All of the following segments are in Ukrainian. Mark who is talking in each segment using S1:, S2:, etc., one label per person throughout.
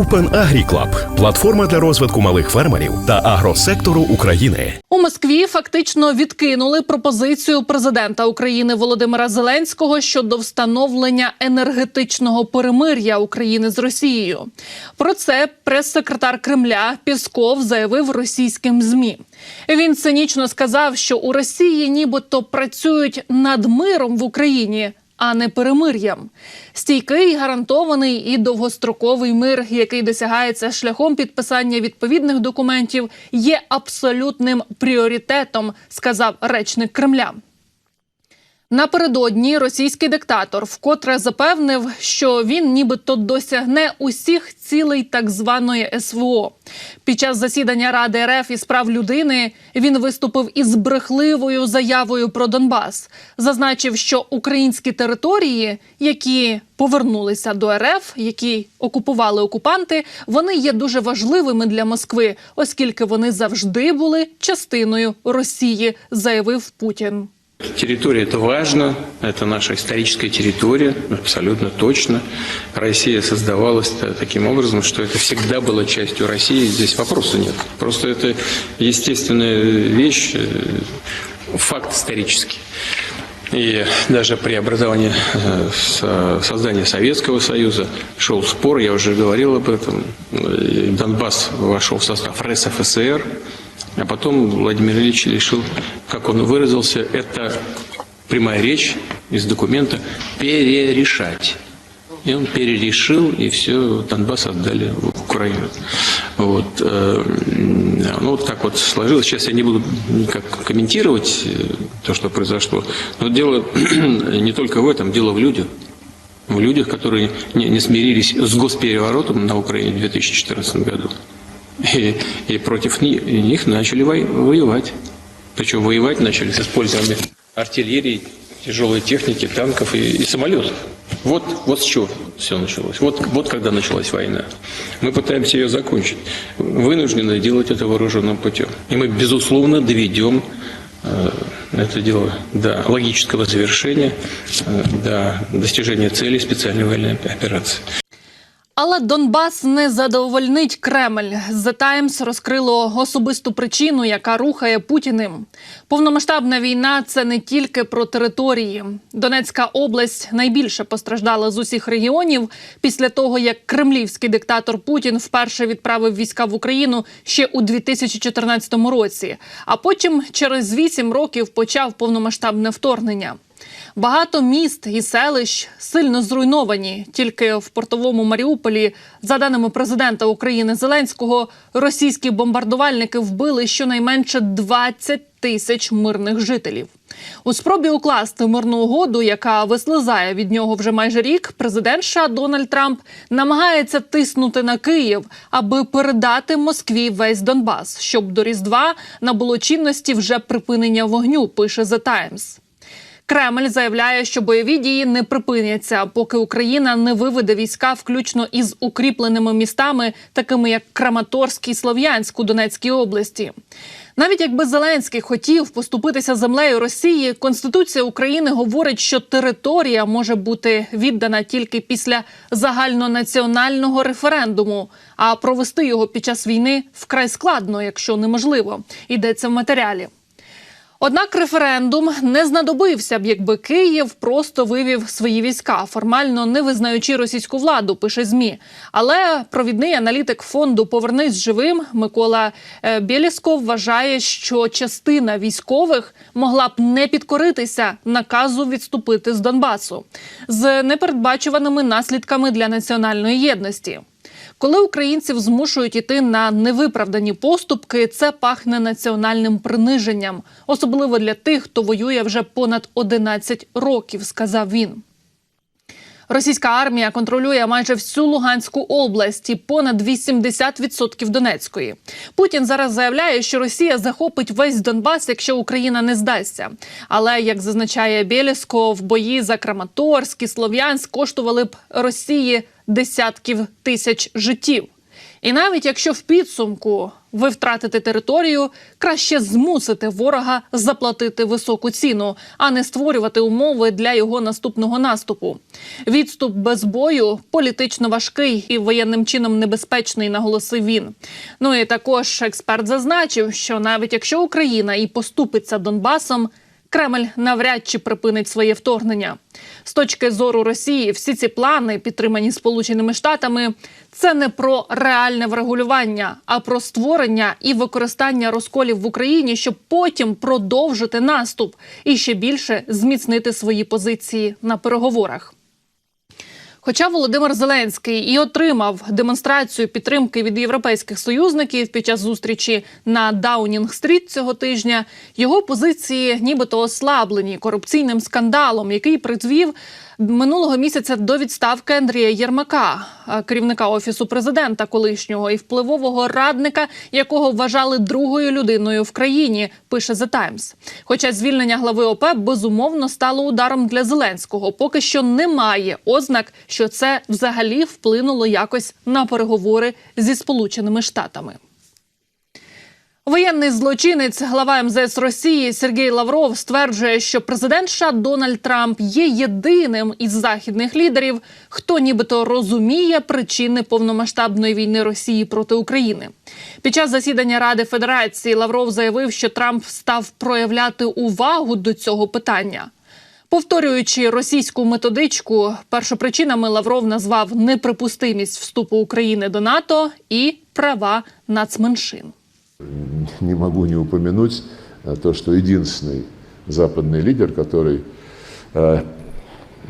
S1: Open Agri Club – платформа для розвитку малих фермерів та агросектору України.
S2: У Москві фактично відкинули пропозицію президента України Володимира Зеленського щодо встановлення енергетичного перемир'я України з Росією. Про це прес-секретар Кремля Пісков заявив російським змі. Він цинічно сказав, що у Росії нібито працюють над миром в Україні. А не перемир'ям. Стійкий, гарантований і довгостроковий мир, який досягається шляхом підписання відповідних документів, є абсолютним пріоритетом, сказав речник Кремля. Напередодні російський диктатор вкотре запевнив, що він нібито досягне усіх цілей так званої СВО. Під час засідання Ради РФ із прав людини він виступив із брехливою заявою про Донбас, зазначив, що українські території, які повернулися до РФ, які окупували окупанти, вони є дуже важливими для Москви, оскільки вони завжди були частиною Росії, заявив Путін.
S3: Территория это важно, это наша историческая территория, абсолютно точно. Россия создавалась та- таким образом, что это всегда было частью России, здесь вопроса нет. Просто это естественная вещь, э, факт исторический. И даже при образовании, э, со- создании Советского Союза шел спор, я уже говорил об этом. Э, Донбасс вошел в состав РСФСР, а потом Владимир Ильич решил, как он выразился, это прямая речь из документа, перерешать. И он перерешил, и все, Донбасс отдали в Украину. Вот. э, Ну, вот так вот сложилось. Сейчас я не буду никак комментировать э, то, что произошло. Но дело не только в этом, дело в людях. В людях, которые не, не смирились с госпереворотом на Украине в 2014 году. И, и против ни- них начали воевать. Причем воевать начали с использованием артиллерии, тяжелой техники, танков и, и самолетов. Вот, вот с чего все началось. Вот, вот когда началась война. Мы пытаемся ее закончить. Вынуждены делать это вооруженным путем. И мы, безусловно, доведем э, это дело до логического завершения, э, до достижения цели специальной военной операции.
S2: Але Донбас не задовольнить Кремль. The Times розкрило особисту причину, яка рухає Путіним. Повномасштабна війна це не тільки про території. Донецька область найбільше постраждала з усіх регіонів після того, як кремлівський диктатор Путін вперше відправив війська в Україну ще у 2014 році. А потім через вісім років почав повномасштабне вторгнення. Багато міст і селищ сильно зруйновані. Тільки в портовому Маріуполі, за даними президента України Зеленського, російські бомбардувальники вбили щонайменше 20 тисяч мирних жителів. У спробі укласти мирну угоду, яка вислизає від нього вже майже рік, президент США Дональд Трамп намагається тиснути на Київ, аби передати Москві весь Донбас, щоб до Різдва набуло чинності вже припинення вогню. Пише The Times. Кремль заявляє, що бойові дії не припиняться, поки Україна не виведе війська, включно із укріпленими містами, такими як Краматорськ і Слов'янськ у Донецькій області. Навіть якби Зеленський хотів поступитися землею Росії, Конституція України говорить, що територія може бути віддана тільки після загальнонаціонального референдуму, а провести його під час війни вкрай складно, якщо неможливо. Йдеться в матеріалі. Однак референдум не знадобився б, якби Київ просто вивів свої війська, формально не визнаючи російську владу, пише змі. Але провідний аналітик фонду Повернись живим Микола е, Бєлісков вважає, що частина військових могла б не підкоритися наказу відступити з Донбасу з непередбачуваними наслідками для національної єдності. Коли українців змушують іти на невиправдані поступки, це пахне національним приниженням, особливо для тих, хто воює вже понад 11 років, сказав він. Російська армія контролює майже всю Луганську область і понад 80% Донецької. Путін зараз заявляє, що Росія захопить весь Донбас, якщо Україна не здасться. Але як зазначає Бєлєсков, бої за Краматорськ і Слов'янськ коштували б Росії десятків тисяч життів. І навіть якщо в підсумку Ви втратите територію, краще змусити ворога заплатити високу ціну, а не створювати умови для його наступного наступу. Відступ без бою політично важкий і воєнним чином небезпечний, наголосив він. Ну і також експерт зазначив, що навіть якщо Україна і поступиться Донбасом. Кремль навряд чи припинить своє вторгнення. З точки зору Росії, всі ці плани, підтримані Сполученими Штатами, це не про реальне врегулювання, а про створення і використання розколів в Україні, щоб потім продовжити наступ і ще більше зміцнити свої позиції на переговорах. Хоча Володимир Зеленський і отримав демонстрацію підтримки від європейських союзників під час зустрічі на Даунінг-стріт цього тижня, його позиції нібито ослаблені корупційним скандалом, який призвів минулого місяця до відставки Андрія Єрмака, е, керівника офісу президента колишнього і впливового радника, якого вважали другою людиною в країні. Пише The Times. Хоча звільнення глави ОП безумовно стало ударом для Зеленського, поки що немає ознак, що це взагалі вплинуло якось на переговори зі Сполученими Штатами. Воєнний злочинець, глава МЗС Росії Сергій Лавров стверджує, що президент США Дональд Трамп є єдиним із західних лідерів, хто нібито розуміє причини повномасштабної війни Росії проти України. Під час засідання Ради Федерації Лавров заявив, що Трамп став проявляти увагу до цього питання. Повторюючи російську методичку, першопричинами Лавров назвав неприпустимість вступу України до НАТО і права нацменшин.
S4: Не могу не упомянуть э, то, что единственный западный лидер, который э,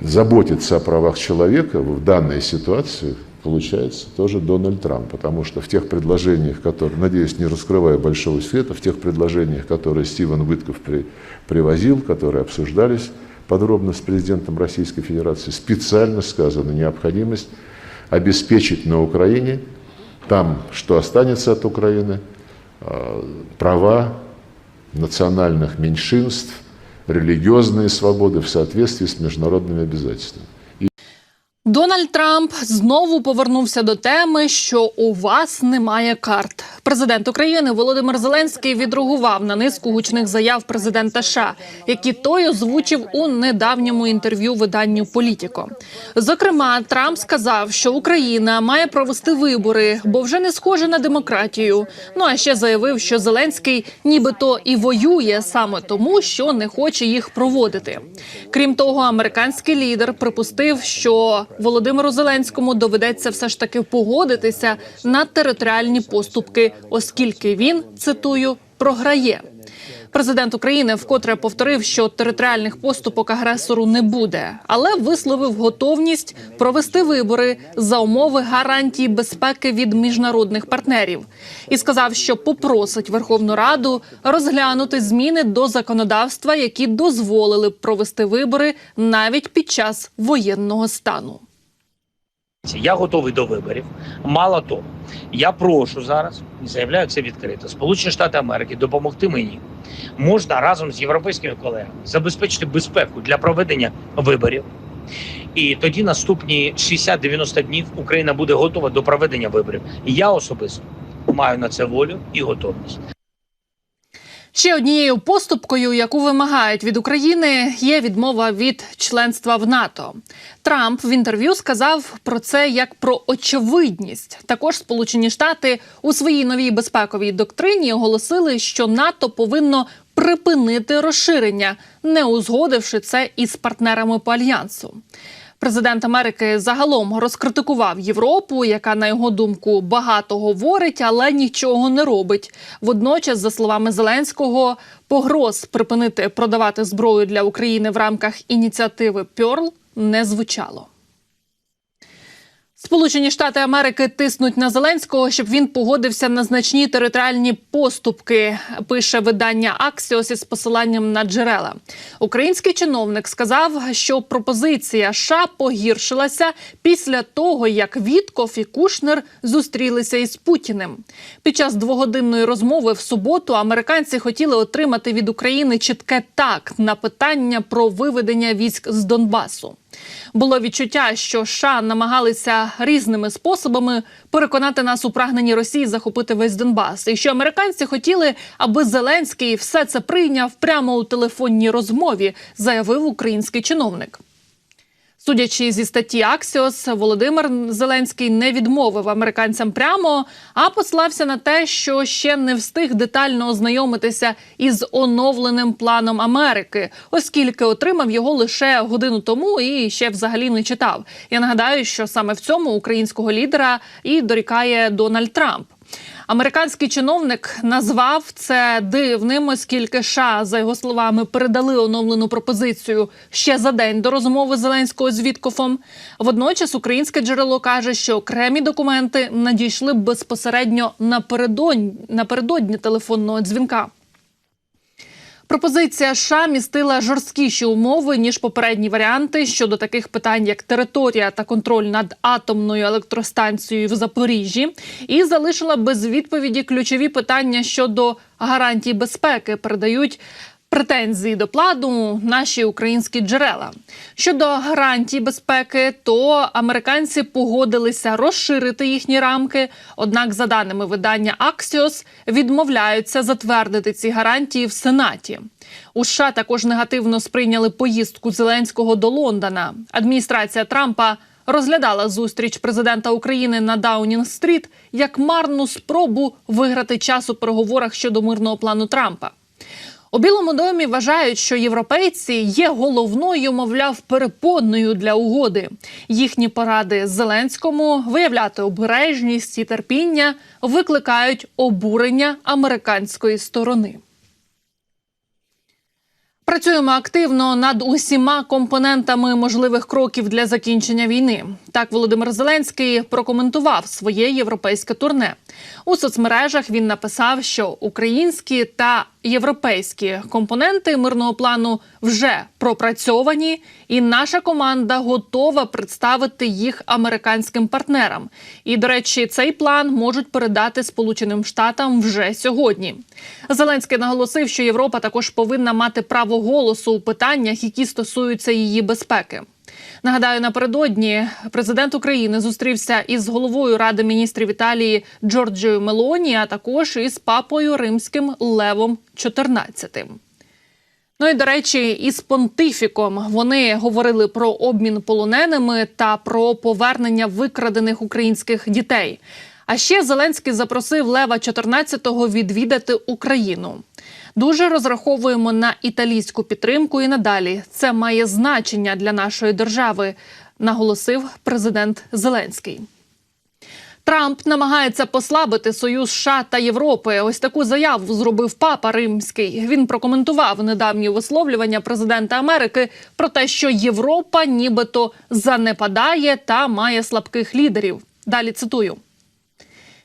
S4: заботится о правах человека в данной ситуации, получается тоже Дональд Трамп. Потому что в тех предложениях, которые, надеюсь, не раскрывая большого света, в тех предложениях, которые Стивен Уитков при, привозил, которые обсуждались подробно с президентом Российской Федерации, специально сказана необходимость обеспечить на Украине, там, что останется от Украины, права национальных меньшинств, религиозные свободы в соответствии с международными обязательствами.
S2: Дональд Трамп знову повернувся до теми, що у вас немає карт. Президент України Володимир Зеленський відреагував на низку гучних заяв президента США, які той озвучив у недавньому інтерв'ю виданню Політіко. Зокрема, Трамп сказав, що Україна має провести вибори, бо вже не схоже на демократію. Ну а ще заявив, що Зеленський нібито і воює саме тому, що не хоче їх проводити. Крім того, американський лідер припустив, що Володимиру Зеленському доведеться все ж таки погодитися на територіальні поступки, оскільки він цитую програє. Президент України вкотре повторив, що територіальних поступок агресору не буде, але висловив готовність провести вибори за умови гарантії безпеки від міжнародних партнерів і сказав, що попросить Верховну Раду розглянути зміни до законодавства, які дозволили б провести вибори навіть під час воєнного стану.
S5: Я готовий до виборів. Мало того, я прошу зараз і заявляю це відкрито. Сполучені Штати Америки допомогти мені можна разом з європейськими колегами забезпечити безпеку для проведення виборів. І тоді наступні 60-90 днів Україна буде готова до проведення виборів. І я особисто маю на це волю і готовність.
S2: Ще однією поступкою, яку вимагають від України, є відмова від членства в НАТО. Трамп в інтерв'ю сказав про це як про очевидність. Також Сполучені Штати у своїй новій безпековій доктрині оголосили, що НАТО повинно припинити розширення, не узгодивши це із партнерами по альянсу. Президент Америки загалом розкритикував Європу, яка на його думку багато говорить, але нічого не робить. Водночас, за словами Зеленського, погроз припинити продавати зброю для України в рамках ініціативи Пьорл не звучало. Сполучені Штати Америки тиснуть на Зеленського, щоб він погодився на значні територіальні поступки. Пише видання Аксіос із посиланням на джерела. Український чиновник сказав, що пропозиція США погіршилася після того, як Вітков і Кушнер зустрілися із Путіним. Під час двогодинної розмови в суботу американці хотіли отримати від України чітке так на питання про виведення військ з Донбасу. Було відчуття, що США намагалися різними способами переконати нас у прагненні Росії захопити весь Донбас, і що американці хотіли, аби Зеленський все це прийняв прямо у телефонній розмові, заявив український чиновник. Судячи зі статті Аксіос, Володимир Зеленський не відмовив американцям прямо, а послався на те, що ще не встиг детально ознайомитися із оновленим планом Америки, оскільки отримав його лише годину тому і ще взагалі не читав. Я нагадаю, що саме в цьому українського лідера і дорікає Дональд Трамп. Американський чиновник назвав це дивним, оскільки США, за його словами, передали оновлену пропозицію ще за день до розмови Зеленського з Віткофом. Водночас українське джерело каже, що окремі документи надійшли безпосередньо напередодні, напередодні телефонного дзвінка. Пропозиція США містила жорсткіші умови ніж попередні варіанти щодо таких питань, як територія та контроль над атомною електростанцією в Запоріжжі, і залишила без відповіді ключові питання щодо гарантій безпеки. Передають претензії до плану наші українські джерела. Щодо гарантій безпеки, то американці погодилися розширити їхні рамки. Однак, за даними видання Axios, відмовляються затвердити ці гарантії в Сенаті. У США також негативно сприйняли поїздку Зеленського до Лондона. Адміністрація Трампа розглядала зустріч президента України на Даунінг-стріт як марну спробу виграти час у переговорах щодо мирного плану Трампа. У Білому домі вважають, що європейці є головною, мовляв, перепонною для угоди. Їхні поради Зеленському виявляти обережність і терпіння викликають обурення американської сторони. Працюємо активно над усіма компонентами можливих кроків для закінчення війни. Так Володимир Зеленський прокоментував своє європейське турне. У соцмережах він написав, що українські та європейські компоненти мирного плану вже пропрацьовані, і наша команда готова представити їх американським партнерам. І, до речі, цей план можуть передати Сполученим Штатам вже сьогодні. Зеленський наголосив, що Європа також повинна мати право голосу у питаннях, які стосуються її безпеки. Нагадаю, напередодні президент України зустрівся із головою Ради міністрів Італії Джорджією Мелоні, а також із папою римським Левом XIV. Ну і до речі, із понтифіком вони говорили про обмін полоненими та про повернення викрадених українських дітей. А ще Зеленський запросив Лева XIV відвідати Україну. Дуже розраховуємо на італійську підтримку і надалі. Це має значення для нашої держави, наголосив президент Зеленський. Трамп намагається послабити союз США та Європи. Ось таку заяву зробив папа Римський. Він прокоментував недавні висловлювання президента Америки про те, що Європа нібито занепадає та має слабких лідерів. Далі цитую.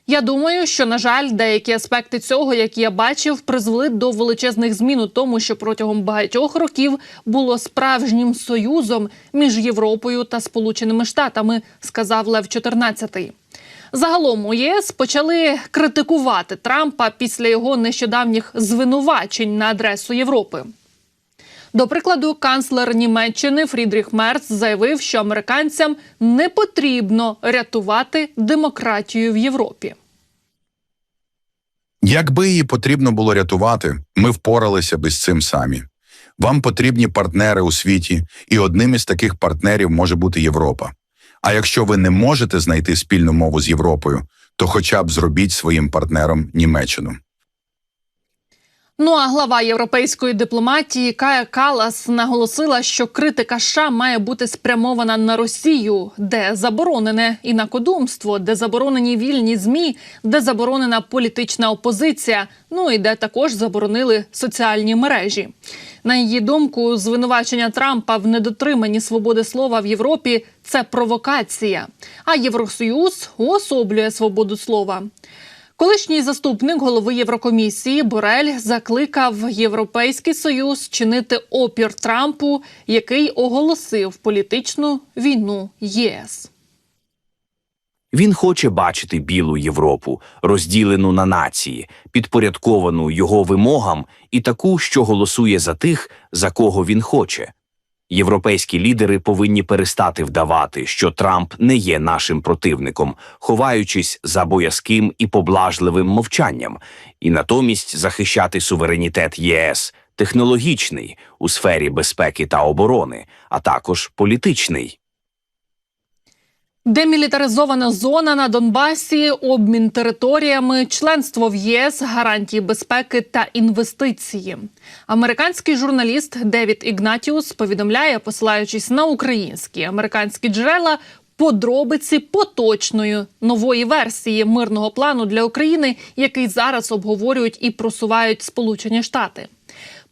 S2: Я думаю, що на жаль, деякі аспекти цього, які я бачив, призвели до величезних змін у тому, що протягом багатьох років було справжнім союзом між Європою та Сполученими Штатами, сказав Лев 14. Загалом у ЄС почали критикувати Трампа після його нещодавніх звинувачень на адресу Європи. До прикладу, канцлер Німеччини Фрідріх Мерц заявив, що американцям не потрібно рятувати демократію в Європі.
S6: Якби її потрібно було рятувати, ми впоралися би з цим самі. Вам потрібні партнери у світі, і одним із таких партнерів може бути Європа. А якщо ви не можете знайти спільну мову з Європою, то хоча б зробіть своїм партнером Німеччину.
S2: Ну а глава європейської дипломатії Кая Калас наголосила, що критика США має бути спрямована на Росію, де заборонене інакодумство, де заборонені вільні змі, де заборонена політична опозиція. Ну і де також заборонили соціальні мережі. На її думку, звинувачення Трампа в недотриманні свободи слова в Європі це провокація. А Євросоюз уособлює свободу слова. Колишній заступник голови Єврокомісії Борель закликав Європейський Союз чинити опір Трампу, який оголосив політичну війну ЄС.
S7: Він хоче бачити білу Європу, розділену на нації, підпорядковану його вимогам і таку, що голосує за тих, за кого він хоче. Європейські лідери повинні перестати вдавати, що Трамп не є нашим противником, ховаючись за боязким і поблажливим мовчанням, і натомість захищати суверенітет ЄС, технологічний у сфері безпеки та оборони, а також політичний.
S2: Демілітаризована зона на Донбасі, обмін територіями, членство в ЄС, гарантії безпеки та інвестиції. Американський журналіст Девід Ігнатіус повідомляє, посилаючись на українські американські джерела. Подробиці поточної нової версії мирного плану для України, який зараз обговорюють і просувають Сполучені Штати.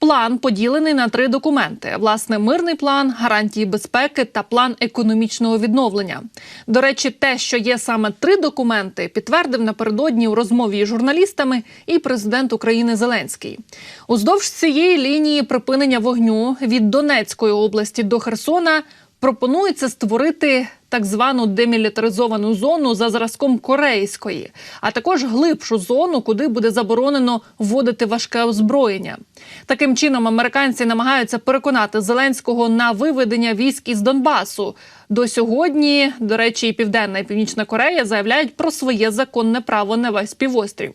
S2: План поділений на три документи: власне, мирний план, гарантії безпеки та план економічного відновлення. До речі, те, що є саме три документи, підтвердив напередодні у розмові з журналістами і президент України Зеленський. Уздовж цієї лінії припинення вогню від Донецької області до Херсона пропонується створити так звану демілітаризовану зону за зразком корейської, а також глибшу зону, куди буде заборонено вводити важке озброєння. Таким чином, американці намагаються переконати Зеленського на виведення військ із Донбасу. До сьогодні, до речі, і Південна і Північна Корея заявляють про своє законне право на весь півострів.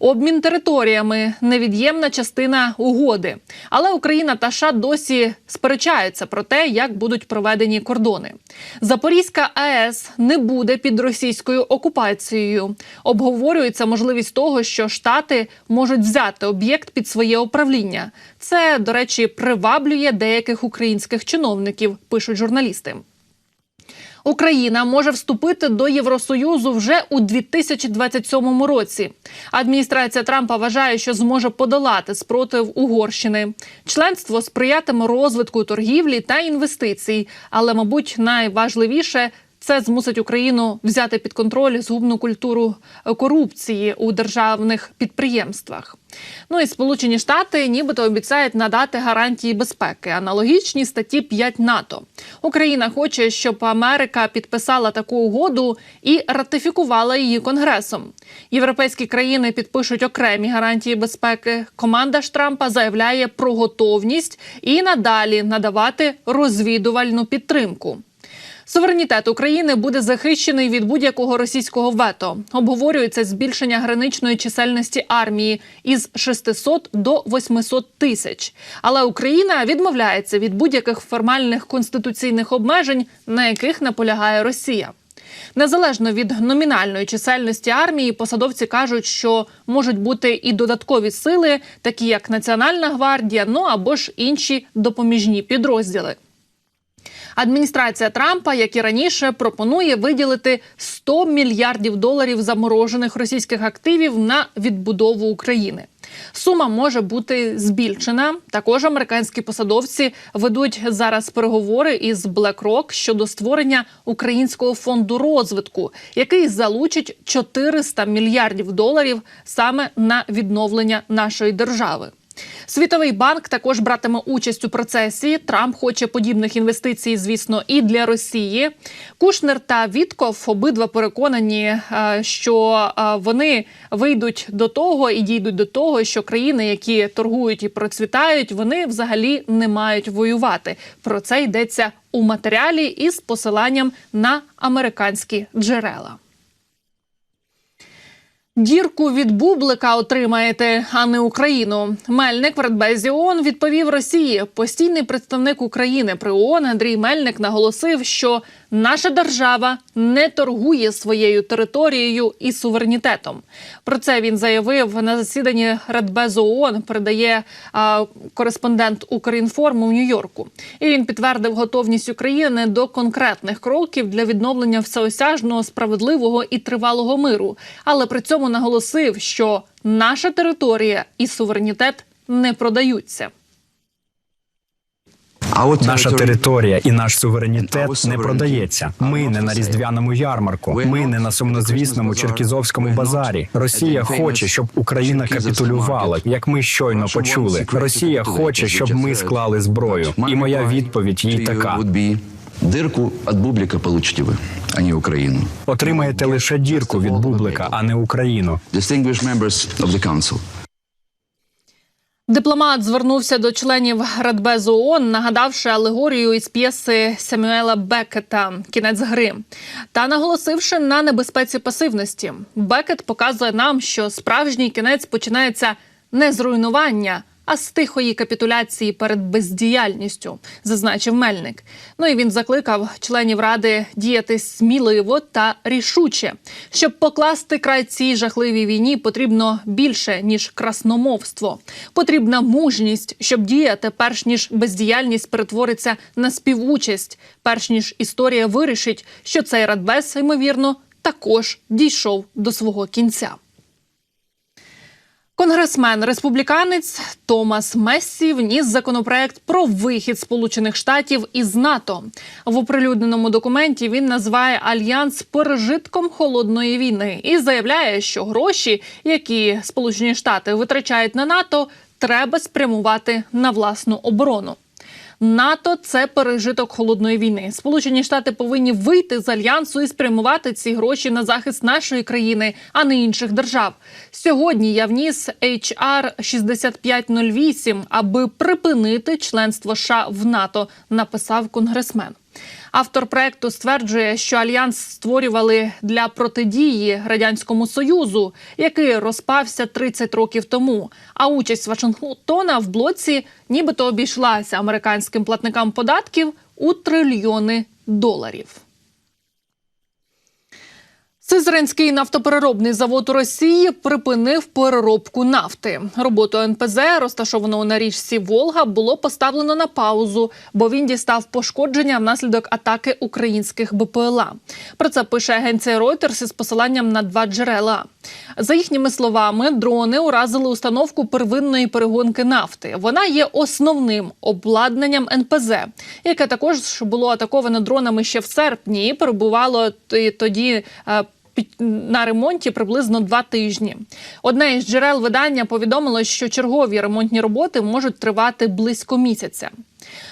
S2: Обмін територіями невід'ємна частина угоди. Але Україна та США досі сперечаються про те, як будуть проведені кордони. Запорізька АЕС не буде під російською окупацією. Обговорюється можливість того, що Штати можуть взяти об'єкт під своє управління. Це, до речі, приваблює деяких українських чиновників, пишуть журналісти. Україна може вступити до Євросоюзу вже у 2027 році. Адміністрація Трампа вважає, що зможе подолати спротив Угорщини. Членство сприятиме розвитку торгівлі та інвестицій, але, мабуть, найважливіше. Це змусить Україну взяти під контроль згубну культуру корупції у державних підприємствах. Ну і Сполучені Штати нібито обіцяють надати гарантії безпеки, аналогічні статті 5 НАТО. Україна хоче, щоб Америка підписала таку угоду і ратифікувала її конгресом. Європейські країни підпишуть окремі гарантії безпеки. Команда ж Трампа заявляє про готовність і надалі надавати розвідувальну підтримку. Суверенітет України буде захищений від будь-якого російського вето. Обговорюється збільшення граничної чисельності армії із 600 до 800 тисяч. Але Україна відмовляється від будь-яких формальних конституційних обмежень, на яких наполягає Росія. Незалежно від номінальної чисельності армії, посадовці кажуть, що можуть бути і додаткові сили, такі як Національна гвардія, ну або ж інші допоміжні підрозділи. Адміністрація Трампа, як і раніше, пропонує виділити 100 мільярдів доларів заморожених російських активів на відбудову України. Сума може бути збільшена. Також американські посадовці ведуть зараз переговори із BlackRock щодо створення українського фонду розвитку, який залучить 400 мільярдів доларів саме на відновлення нашої держави. Світовий банк також братиме участь у процесі. Трамп хоче подібних інвестицій, звісно, і для Росії. Кушнер та Вітков обидва переконані, е, що е, вони вийдуть до того і дійдуть до того, що країни, які торгують і процвітають, вони взагалі не мають воювати. Про це йдеться у матеріалі із посиланням на американські джерела. Дірку від бублика отримаєте, а не Україну. Мельник в Радбезі ООН відповів Росії. Постійний представник України при ООН Андрій Мельник наголосив, що наша держава не торгує своєю територією і суверенітетом. Про це він заявив на засіданні Радбезу ООН. Передає а, кореспондент Укрінформу в Нью-Йорку. І він підтвердив готовність України до конкретних кроків для відновлення всеосяжного, справедливого і тривалого миру. Але при цьому наголосив, що наша територія і суверенітет не продаються.
S8: Наша територія і наш суверенітет не продається. Ми не на різдвяному ярмарку. Ми не на сумнозвісному черкізовському базарі. Росія хоче, щоб Україна капітулювала, як ми щойно почули. Росія хоче, щоб ми склали зброю. І моя відповідь їй така:
S9: Дирку від бублика получите ви, а не Україну.
S8: отримаєте лише дірку від бублика, а не Україну.
S9: Distinguished members of the council.
S2: Дипломат звернувся до членів Радбезу ООН, нагадавши алегорію із п'єси Семюела Бекета Кінець гри та наголосивши на небезпеці пасивності. Бекет показує нам, що справжній кінець починається не з руйнування, а з тихої капітуляції перед бездіяльністю, зазначив Мельник. Ну і він закликав членів ради діяти сміливо та рішуче. Щоб покласти край цій жахливій війні, потрібно більше ніж красномовство. Потрібна мужність, щоб діяти, перш ніж бездіяльність перетвориться на співучасть, перш ніж історія вирішить, що цей радбез, ймовірно, також дійшов до свого кінця. Конгресмен республіканець Томас Мессі вніс законопроект про вихід Сполучених Штатів із НАТО. В оприлюдненому документі він називає альянс пережитком холодної війни і заявляє, що гроші, які Сполучені Штати витрачають на НАТО, треба спрямувати на власну оборону. НАТО це пережиток холодної війни. Сполучені Штати повинні вийти з альянсу і спрямувати ці гроші на захист нашої країни, а не інших держав. Сьогодні я вніс HR 6508, аби припинити членство США в НАТО. Написав конгресмен. Автор проекту стверджує, що альянс створювали для протидії радянському союзу, який розпався 30 років тому. А участь Вашингтона в блоці нібито обійшлася американським платникам податків у трильйони доларів. Сизринський нафтопереробний завод у Росії припинив переробку нафти. Роботу НПЗ, розташованого на річці Волга, було поставлено на паузу, бо він дістав пошкодження внаслідок атаки українських БПЛА. Про це пише агенція Reuters із посиланням на два джерела. За їхніми словами, дрони уразили установку первинної перегонки нафти. Вона є основним обладнанням НПЗ, яке також було атаковано дронами ще в серпні перебувало тоді. На ремонті приблизно два тижні. Одне із джерел видання повідомило, що чергові ремонтні роботи можуть тривати близько місяця.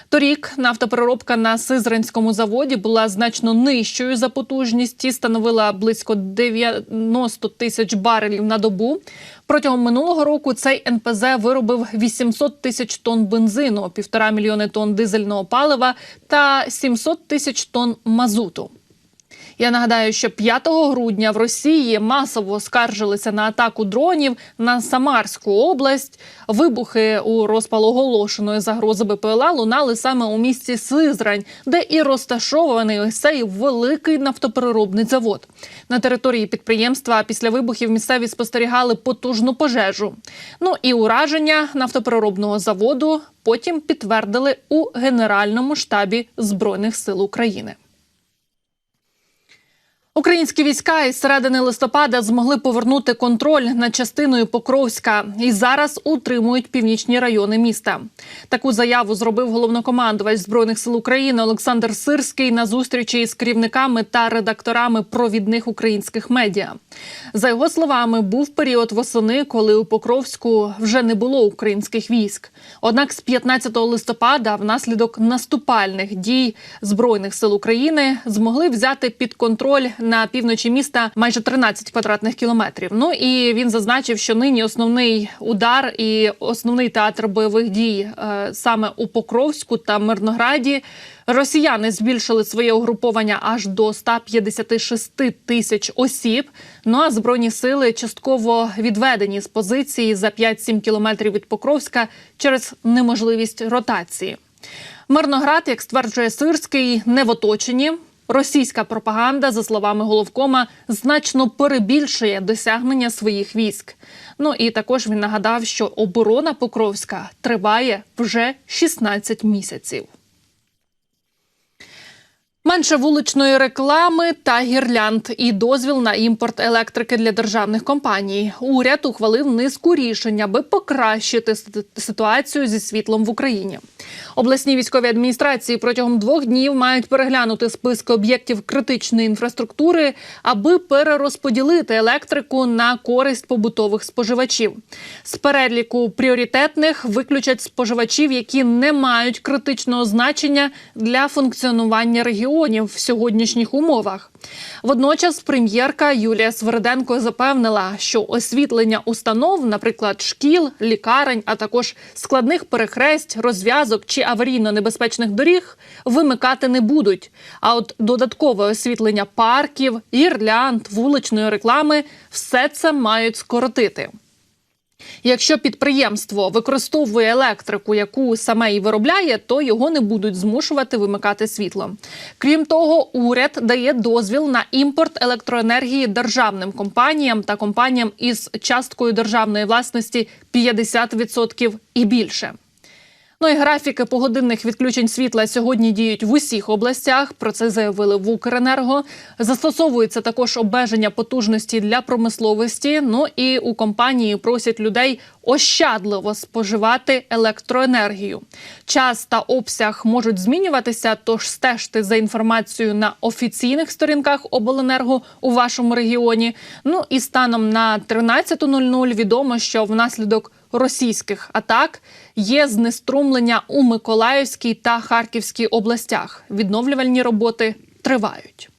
S2: Торік нафтопереробка на Сизранському заводі була значно нижчою за потужність і становила близько 90 тисяч барелів на добу. Протягом минулого року цей НПЗ виробив 800 тисяч тонн бензину, півтора мільйони тонн дизельного палива та 700 тисяч тонн мазуту. Я нагадаю, що 5 грудня в Росії масово скаржилися на атаку дронів на Самарську область. Вибухи у розпал оголошеної загрози БПЛА лунали саме у місті Сизрань, де і розташований ось цей великий нафтопереробний завод. На території підприємства після вибухів місцеві спостерігали потужну пожежу. Ну і ураження нафтопереробного заводу потім підтвердили у Генеральному штабі Збройних сил України. Українські війська із середини листопада змогли повернути контроль над частиною Покровська і зараз утримують північні райони міста. Таку заяву зробив головнокомандувач збройних сил України Олександр Сирський на зустрічі із керівниками та редакторами провідних українських медіа. За його словами, був період восени, коли у Покровську вже не було українських військ. Однак з 15 листопада, внаслідок наступальних дій збройних сил України, змогли взяти під контроль на півночі міста майже 13 квадратних кілометрів. Ну і він зазначив, що нині основний удар і основний театр бойових дій е, саме у Покровську та Мирнограді. Росіяни збільшили своє угруповання аж до 156 тисяч осіб. Ну а збройні сили частково відведені з позиції за 5-7 кілометрів від Покровська через неможливість ротації. Мирноград, як стверджує Сирський, не в оточенні. Російська пропаганда, за словами головкома, значно перебільшує досягнення своїх військ. Ну і також він нагадав, що оборона Покровська триває вже 16 місяців. Менше вуличної реклами та гірлянд і дозвіл на імпорт електрики для державних компаній. Уряд ухвалив низку рішень, аби покращити ситуацію зі світлом в Україні. Обласні військові адміністрації протягом двох днів мають переглянути списки об'єктів критичної інфраструктури, аби перерозподілити електрику на користь побутових споживачів. З переліку пріоритетних виключать споживачів, які не мають критичного значення для функціонування регіону. Регіонів в сьогоднішніх умовах. Водночас прем'єрка Юлія Сверденко запевнила, що освітлення установ, наприклад, шкіл, лікарень, а також складних перехресть, розв'язок чи аварійно-небезпечних доріг вимикати не будуть. А от додаткове освітлення парків, гірлянд, вуличної реклами все це мають скоротити. Якщо підприємство використовує електрику, яку саме і виробляє, то його не будуть змушувати вимикати світло. Крім того, уряд дає дозвіл на імпорт електроенергії державним компаніям та компаніям із часткою державної власності 50% і більше. Ну і графіки погодинних відключень світла сьогодні діють в усіх областях. Про це заявили в Укренерго. Застосовується також обмеження потужності для промисловості. Ну і у компанії просять людей ощадливо споживати електроенергію. Час та обсяг можуть змінюватися, тож стежте за інформацією на офіційних сторінках обленерго у вашому регіоні. Ну і станом на 13.00 відомо, що внаслідок російських атак є знеструмлення у Миколаївській та Харківській областях. Відновлювальні роботи тривають.